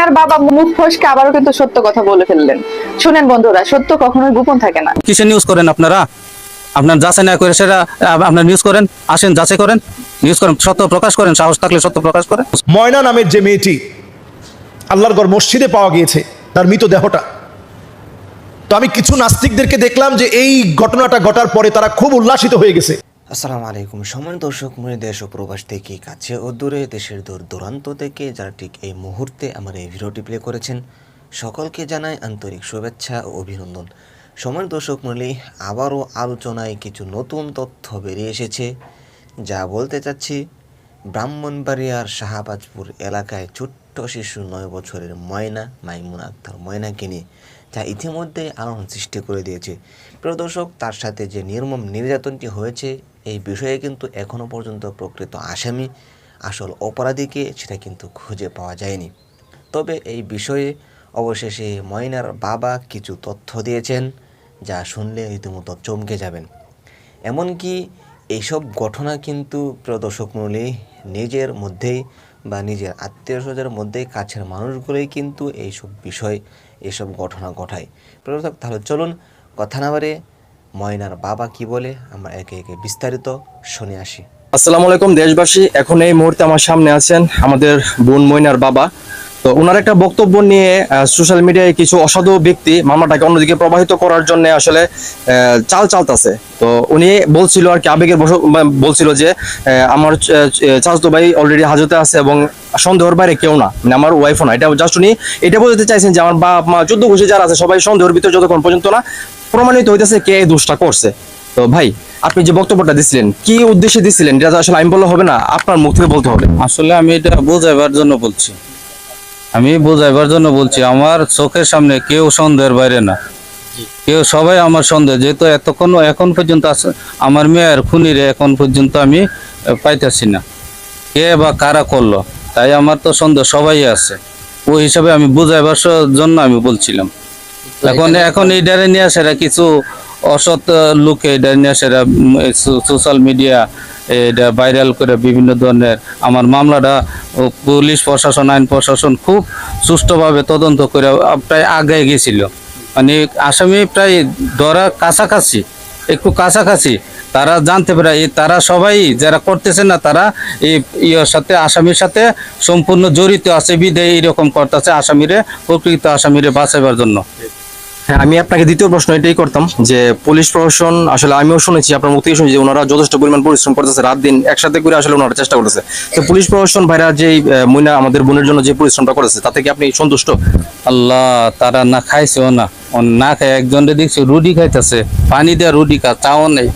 ময়নার বাবা মুখ ফসকে আবারও কিন্তু সত্য কথা বলে ফেললেন। শুনেন বন্ধুরা সত্য কখনোই গোপন থাকে না। কিসে নিউজ করেন আপনারা? আপনার যাচাই না করে সেটা আপনার নিউজ করেন আসেন যাচাই করেন নিউজ করেন সত্য প্রকাশ করেন সাহস থাকলে সত্য প্রকাশ করেন। ময়না নামের যে মেয়েটি আল্লাহর গড় মসজিদে পাওয়া গিয়েছে তার মৃতদেহটা তো আমি কিছু নাস্তিকদেরকে দেখলাম যে এই ঘটনাটা ঘটার পরে তারা খুব উল্লাসিত হয়ে গেছে। আসসালামু আলাইকুম। সময় দর্শক, মনে দেশ ও প্রবাস থেকে কাছে ও দূরে, দেশের দূর দূরান্ত থেকে যারা ঠিক এই মুহূর্তে আমার এই ভিডিওটি প্লে করেছেন, সকলকে জানাই আন্তরিক শুভেচ্ছা ও অভিনন্দন। সময় দর্শক মূল্যে আবারও আলোচনায় কিছু নতুন তথ্য বেরিয়ে এসেছে, যা বলতে চাচ্ছি, ব্রাহ্মণবাড়িয়ার শাহবাজপুর এলাকায় ছোট্ট শিশু নয় বছরের ময়না, মাইমুন আক্তার ময়নাকে নিয়ে, যা ইতিমধ্যে আলোড়ন সৃষ্টি করে দিয়েছে। প্রিয় দর্শক, তার সাথে যে নির্মম নির্যাতনটি হয়েছে এই বিষয়ে কিন্তু এখনও পর্যন্ত প্রকৃত আসামি, আসল অপরাধীকে সেটা কিন্তু খুঁজে পাওয়া যায়নি। তবে এই বিষয়ে অবশেষে ময়নার বাবা কিছু তথ্য দিয়েছেন, যা শুনলে রীতিমতো চমকে যাবেন। এমনকি এইসব ঘটনা কিন্তু প্রিয় দর্শক মূলে নিজের মধ্যেই বা নিজের আত্মীয় স্বজনের মধ্যেই কাছের মানুষগুলোই কিন্তু এইসব বিষয় এইসব ঘটনা ঘটায়। প্রিয় দর্শক তাহলে চলুন কথা না বাড়ে ময়নার বাবা কি বলে, আমরা একে একে বিস্তারিত শুনে আসি। আসসালামু আলাইকুম, দেশবাসী। এখন এই মুহূর্তে আমার সামনে আছেন আমাদের বোন ময়নার বাবা। তো ওনার একটা বক্তব্য নিয়ে সোশ্যাল মিডিয়ায় কিছু অসাধু ব্যক্তি মামলাটাকে অন্যদিকে প্রবাহিত করার জন্য আসলে চাল চালতাছে। তো উনি বলছিল আর কি, আবেগের বলছিল যে আমার চাচতো ভাই অলরেডি হাজতে আছে এবং সন্দেহর বাইরে কেউ না। মানে আমার ওয়াইফও না। এটা জাস্ট উনি এটা বলতে চাইছেন যে আমার বাপ মা চোদ্দ ঘুষি যারা আছে, সবাই সন্দেহের ভিতরে যতক্ষণ পর্যন্ত না প্রমাণিত হইতেছে কে এই দোষটা করছে। তো ভাই আপনি যে বক্তব্যটা দিছিলেন কি উদ্দেশ্যে দিছিলেন? এটা আসলে আমি বললে হবে না আপনার মুখ থেকে বলতে হবে। আসলে আমি এটা বোঝাইবার জন্য বলছি। আমি বোঝাইবার জন্য বলছি আমার চোখের সামনে কেউ সন্দেহের বাইরে না। কেউ সবাই আমার সন্দেহ যেহেতু এতক্ষণ এখন পর্যন্ত আছে আমার মেয়ের খুনিরে এখন পর্যন্ত আমি পাইতেছি না। কে বা কারা করল তাই আমার তো সন্দেহ সবাই আছে। ওই হিসাবে আমি বুঝাইবার জন্য আমি বলছিলাম। এখন এখন এইটারে নিয়ে সেরা কিছু অসৎ লোকে এটা নিয়ে সেরা সোশ্যাল মিডিয়া এটা ভাইরাল করে বিভিন্ন ধরনের। আমার মামলাটা পুলিশ প্রশাসন আইন প্রশাসন খুব সুষ্ঠুভাবে তদন্ত করে প্রায় আগে গেছিল। মানে আসামি প্রায় ধরা কাছাকাছি একটু কাছাকাছি। তারা জানতে পারে এই তারা সবাই যারা করতেছে না তারা এই ইয়ের সাথে আসামির সাথে সম্পূর্ণ জড়িত আছে বিদে এইরকম করতেছে আসামিরে প্রকৃত আসামিরে বাঁচাইবার জন্য। হ্যাঁ আমি আপনাকে দ্বিতীয় প্রশ্ন এটাই করতাম যে পুলিশ প্রশাসন, আসলে আমিও শুনেছি, আপনার মুখ থেকে শুনেছি যে ওনারা যথেষ্ট পরিমাণ পরিশ্রম করতেছে, রাত দিন একসাথে করে আসলে ওনারা চেষ্টা করতেছে। তো পুলিশ প্রশাসন ভাইরা যে মইনা আমাদের বোনের জন্য যে পরিশ্রমটা করেছে, তাতে কি আপনি সন্তুষ্ট? আল্লাহ, তারা না খাইছেও না। না খায় একজনে দেখছি রুটি খাইতেছে, পানি দেওয়া রুটি খা চাও নেই।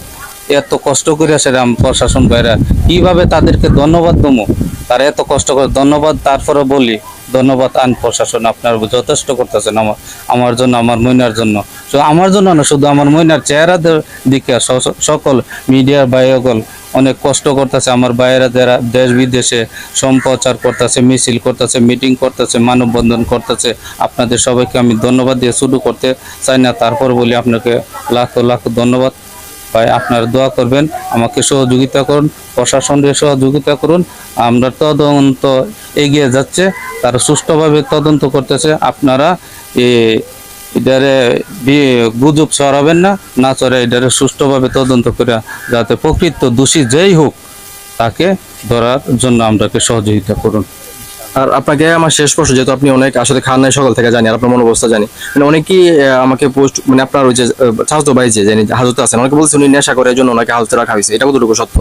এত কষ্ট করে আসে রাম প্রশাসন ভাইরা। কীভাবে তাদেরকে ধন্যবাদ দমো তারা এত কষ্ট করে, ধন্যবাদ তারপরে বলি। ধন্যবাদ আন প্রশাসন আপনার যথেষ্ট করতেছেন আমার আমার জন্য, আমার ময়নার জন্য। তো আমার জন্য না, শুধু আমার ময়নার চেহারা দিকে সকল মিডিয়ার বাইকল অনেক কষ্ট করতেছে। আমার বাইরে যারা দেশ বিদেশে সম্প্রচার করতেছে, মিছিল করতেছে মিটিং করতেছে, মানববন্ধন করতেছে, আপনাদের সবাইকে আমি ধন্যবাদ দিয়ে শুরু করতে চাই না। তারপর বলি আপনাকে লাখ লাখ ধন্যবাদ। ভাই আপনারা দোয়া করবেন, আমাকে সহযোগিতা করুন প্রশাসনের সহযোগিতা করুন। আমরা তদন্ত এগিয়ে যাচ্ছে, তারা সুষ্ঠুভাবে তদন্ত করতেছে। আপনারা এটারে গুজব ছড়াবেন না না চড়ে এটারে সুষ্ঠুভাবে তদন্ত করে যাতে প্রকৃত দোষী যেই হোক, তাকে ধরার জন্য আমরাকে সহযোগিতা করুন। আর আপনাকে আমার শেষ প্রশ্ন, যেহেতু আপনি অনেক আসলে খান নাই সকাল থেকে জানি, আর আপনার মনোবস্থা জানি মানে অনেকেই আমাকে পোস্ট মানে আপনার ওই যে স্বাস্থ্য ভাই যে জানি হাজতে আছেন, অনেকে বলছে উনি নেশা করে এই জন্য ওনাকে হাজতে রাখা হয়েছে। এটা কতটুকু সত্য?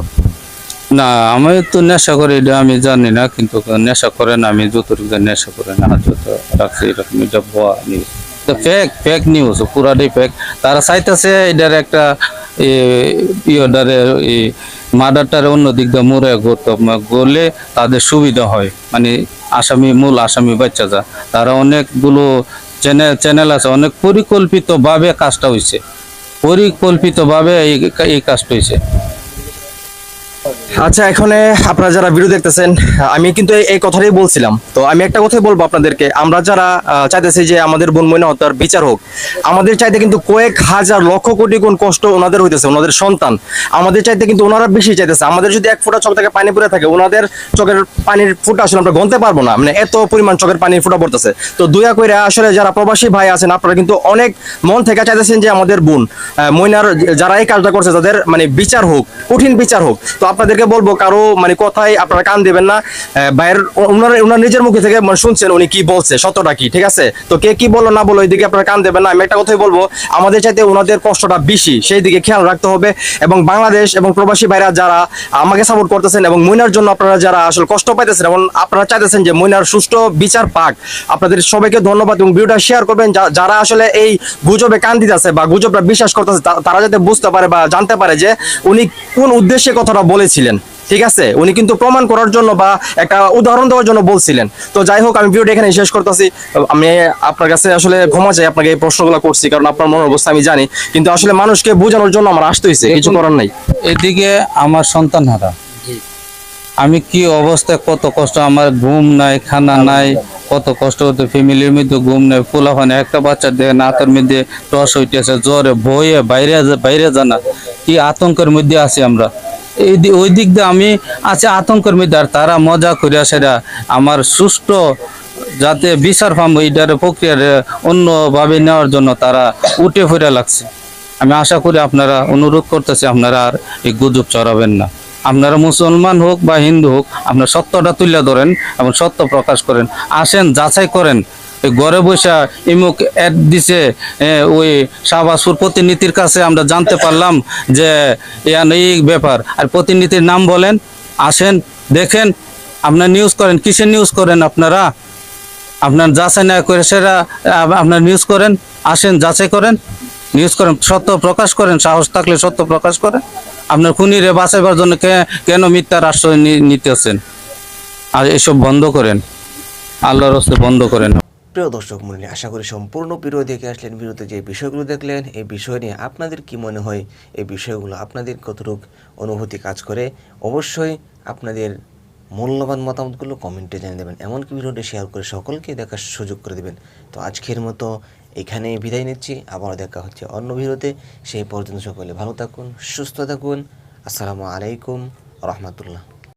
না, আমি তো নেশা করে, এটা আমি জানি না, কিন্তু নেশা করে না, আমি যতটুকু নেশা করে না যত রাখছি এরকম এটা ভুয়া নিউজ ফেক ফেক নিউজ পুরাটাই ফেক তারা চাইতেছে এটার একটা ইয়েটারে মার্ডারটারে অন্য দিক দিয়ে মুড়ে গড়তে গড়লে তাদের সুবিধা হয়। মানে আসামি মূল আসামি বাচ্চা যা, তারা অনেকগুলো চ্যানেল চ্যানেল আছে, অনেক পরিকল্পিতভাবে কাজটা হয়েছে পরিকল্পিতভাবে এই এই কাজটা হয়েছে আচ্ছা এখানে আপনারা যারা ভিডিও দেখতেছেন, আমি কিন্তু এই- কথাটাই বলছিলাম। তো আমি একটা কথাই বলব আপনাদেরকে। আমরা যারা চাইতেছি যে আমাদের বোন ময়না হত্যার বিচার হোক, আমাদের চাইতে কিন্তু কয়েক হাজার লক্ষ কোটি গুণ কষ্ট ওনাদের হইতেছে, ওনাদের সন্তান। আমাদের চাইতে কিন্তু ওনারা বেশি চাইতেছে। আমাদের যদি এক ফোঁটা চোখ থেকে, পানি পড়ে থাকে, ওনাদের চোখের পানির ফুটা আসলে আমরা গনতে পারব না। মানে এত পরিমাণ চোখের পানির ফুটা পড়তেছে। তো দুয়া কইরা আসলে যারা প্রবাসী ভাই আছেন, আপনারা কিন্তু অনেক মন থেকে চাইতেছেন যে আমাদের বোন ময়নার যারা এই কাজটা করছে, তাদের মানে বিচার হোক, কঠিন বিচার হোক। তো আপনাদেরকে বলব কারও মানে কথাই আপনারা কান দেবেন না। ভাইয়ের ওনার ওনার নিজের মুখে থেকে মানে শুনছেন উনি কি বলছে, সত্যটা কি, ঠিক আছে? তো কে কি বলল না বলো ওইদিকে আপনারা কান দেবেন না। আমি একটা কথাই বলব, আমাদের চাইতে ওনাদের কষ্টটা বেশি, সেই দিকে খেয়াল রাখতে হবে। এবং বাংলাদেশ এবং প্রবাসী ভাইরা যারা আমাকে সাপোর্ট করতেছেন এবং মইনার জন্য আপনারা যারা আসলে কষ্ট পাইতেছেন এবং আপনারা চাইতেছেন যে মইনার সুষ্ঠু বিচার পাক, আপনাদের সবাইকে ধন্যবাদ এবং ভিডিওটা শেয়ার করবেন। যারা আসলে এই গুজবে কান দিতেছে বা গুজবটা বিশ্বাস করতেছে তারা যাতে বুঝতে পারে বা জানতে পারে যে উনি কোন উদ্দেশ্যে কথাটা বলেছিলেন। ঠিক আছে? উনি কিন্তু প্রমাণ করার জন্য বা একটা উদাহরণ দেওয়ার জন্য বলছিলেন। তো যাই হোক আমি ভিডিওটা এখানে শেষ করতেছি। আমি আপনার কাছে আসলে ক্ষমা চাই আপনাকে এই প্রশ্নগুলো করছি কারণ আপনার মনের অবস্থা আমি জানি। কিন্তু আসলে মানুষকে বোঝানোর জন্য আমার আসতে হয়েছে কিছু করার নাই। এদিকে আমার সন্তান হারা। আমি কি অবস্থায় কত কষ্ট আমার ঘুম নাই খানা নাই কত কষ্ট হতো ফ্যামিলির মধ্যে ঘুম নাই ফুলাফানে একটা বাচ্চা দেখে নাতের মধ্যে টস হইতেছে জ্বরে ভয়ে বাইরে বাইরে জানা কি আতঙ্কের মধ্যে আছি আমরা। এই ওই দিক দিয়ে আমি আছি আতঙ্কের মধ্যে আর তারা মজা করিয়া সেটা আমার সুষ্ঠু যাতে বিচার পাম এইটার প্রক্রিয়ার অন্যভাবে নেওয়ার জন্য তারা উঠে ফিরে লাগছে। আমি আশা করি আপনারা অনুরোধ করতেছি, আপনারা আর এই গুজব চড়াবেন না। আপনারা মুসলমান হোক বা হিন্দু হোক, আপনার সত্যটা তুলে ধরেন এবং সত্য প্রকাশ করেন, আসেন, যাচাই করেন ঘরে বসে ইমুক অ্যাড দিছে ওই শাহবাজপুর প্রতিনিধির কাছে আমরা জানতে পারলাম যে ইয়ান এই ব্যাপার। আর প্রতিনিধির নাম বলেন, আসেন, দেখেন, আপনার নিউজ করেন, কিসের নিউজ করেন আপনারা? আপনার যাচাই না করে আপ- আপনার নিউজ করেন, আসেন, যাচাই করেন নিউজ করেন, সত্য প্রকাশ করেন, সাহস থাকলে সত্য প্রকাশ করেন। আপনার খুনিরে বাঁচাইবার জন্য কেন মিথ্যার আশ্রয় নিতেছেন? আর এসব বন্ধ করেন, আল্লাহর বন্ধ করেন। প্রিয় দর্শক মন্ডলী, আশা করি সম্পূর্ণ ভিডিও দেখে আসলেন ভিডিওতে যে বিষয়গুলো দেখলেন, এই বিষয় নিয়ে আপনাদের কি মনে হয়? এই বিষয়গুলো আপনাদের কতটুক অনুভূতি কাজ করে? অবশ্যই আপনাদের মূল্যবান মতামতগুলো কমেন্টে জানিয়ে দেবেন। এমনকি ভিডিওটি শেয়ার করে সকলকে দেখার সুযোগ করে দেবেন। তো আজকের মতো এখানে বিদায় নিচ্ছি। আবার দেখা হচ্ছে অন্য ভিডিওতে। সেই পর্যন্ত সকলে ভালো থাকুন, সুস্থ থাকুন। আসসালামু আলাইকুম, রহমতুল্লাহ।